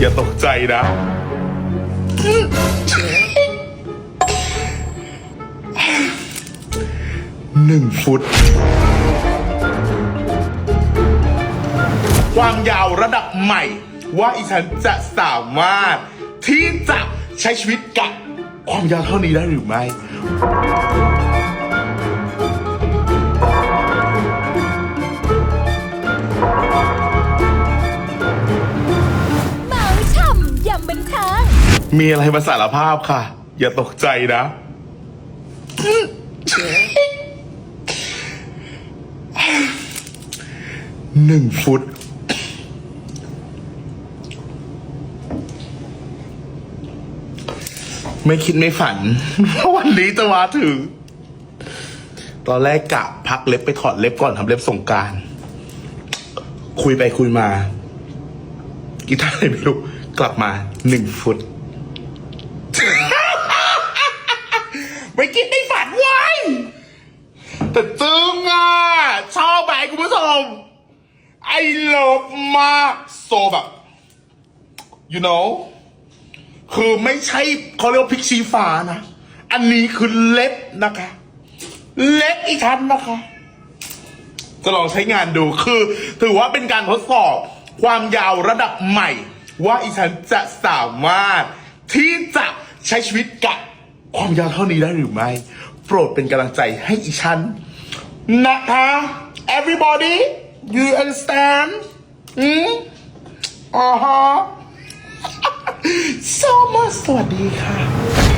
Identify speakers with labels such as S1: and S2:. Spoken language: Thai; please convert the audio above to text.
S1: อย่าตกใจนะ หนึ่งฟุต ความยาวระดับใหม่ ว่าอีฉันจะสามารถ ที่จะใช้ชีวิตกับความยาวเท่านี้ได้หรือไม่
S2: บันเทิง
S1: มีอะไรมาสารภาพค่ะ อย่าตกใจนะ หนึ่งฟุต ไม่คิดไม่ฝันว่าวันนี้จะมาถึง ตอนแรกกะพักเล็บไปถอดเล็บก่อนทำเล็บส่งกราร คุยไปคุยมา กีตาร์อะไรไม่รู้ กลับมาหนึ่งฟุต ไม่คิดไม่ฝันไว้ยแต่จึงอะ ชอบไหมคุณผู้ชม ไอ้เลิฟมากโซแบบ you know คือไม่ใช่เขาเรียกว่าพริกชี้ฟ้านะ อันนี้คือเล็บนะคะ เล็บอีกชั้นนะคะ จะลองใช้งานดูคือ ถือว่าเป็นการทดสอบความยาวระดับใหม่ ว่าอีฉันจะสามารถที่จะใช้ชีวิตกับความยาวเท่านี้ได้หรือไม่ โปรดเป็นกำลังใจให้อีฉัน นะคะ everybody you understand อืมอ๋อฮะ so much สวัสดีค่ะ